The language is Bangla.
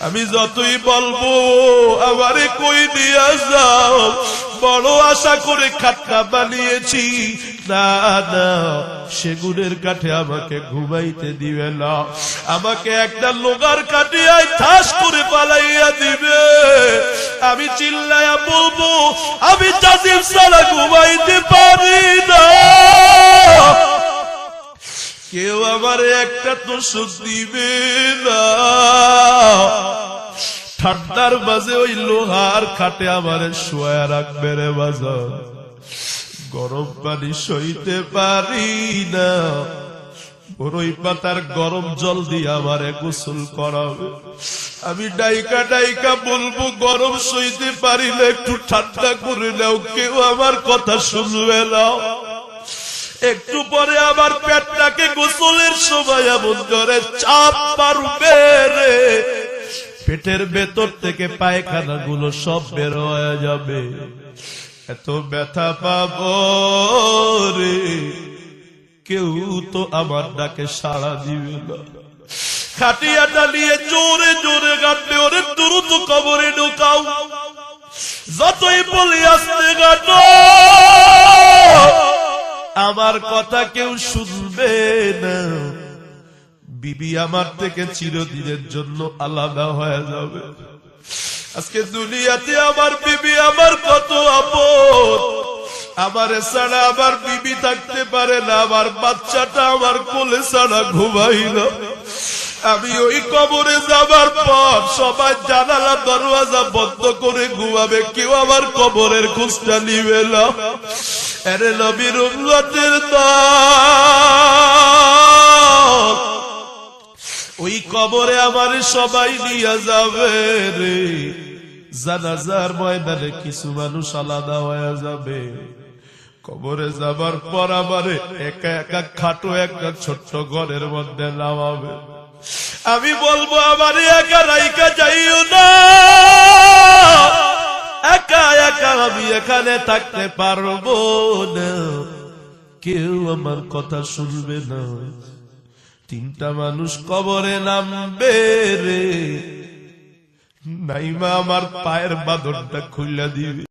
আমি যতই বলব, আমারে কই দিয়া যাও? বড় আশা করে খাটকা বানিয়েছি। না না সেগুনের কাঠে আমাকে ঘুমাইতে দিবে না। আমাকে একটা লোগার কাটিয়ায় ঠাস করে পালাইয়া দিবে। আমি চিল্লাইয়া বলব, আমি চাষির ছাড়া ঘুমাইতে পারি না। কেউ আমার একটা তো সুখ দিবে না। ঠান্ডার মাঝে ওই লোহার খাটে আমার শোয়া রাখবে রে বাজার গরম পানি সইতে পারি না। বরই পাতার গরম জল দিয়ে আমারে গোসল করাবে। আমি ডাইকা ডাইকা বলব, গরম সইতে পারি না একটু ঠান্ডা করে নাও, কেউ আমার কথা শুনবে না। একটু পরে আমার পেটটাকে গোসলের সময় এমন করে চাপ পারবে রে। পেটের ভেতর থেকে পায়খানা গুলো সব বের হয়ে যাবে। এত ব্যথা পাব রে। কেউ তো আমার ডাকে সাড়া দিবে না। খাটিয়াটা নিয়ে জোরে জোরে গাঁটবে ওরে দ্রুত কবরে ঢোকাও। যতই বলি আসতে গাটো আমার কথা কেউ শুনবে না। বিবি আমার থেকে চিরদিনের জন্য আলাদা হয়ে যাবে। আজকে দুনিয়াতে আমার বিবি আমার কত আপন আমার ছাড়া আমার বিবি থাকতে পারে না, আমার বাচ্চাটা আমার কোলে ছাড়া ঘুমাই না। আমি ওই কবরে যাবার পর সবাই জানালা, দরওয়াজা বন্ধ করে ঘুমাবে, কেউ আমার কবরের খোঁজটা নিবে না। আরে নবীর দল। ওই কবরে আমার সবাই নিয়ে যাবে রে। জানাজার ময়দানে কিছু মানুষ আলাদা হয়ে যাবে। কবরে যাবার পর আমারে একা একা খাটো একটা ছোট্ট ঘরের মধ্যে নামাবে। আমি বলব, আমার একা রাইকা যাইও না। একা একা আমি এখানে থাকতে পারব না। কেউ আমার কথা শুনবে না। তিনটা মানুষ কবরে নামবে রে। নাইমা আমার পায়ের বাদরটা খুললা দিবে।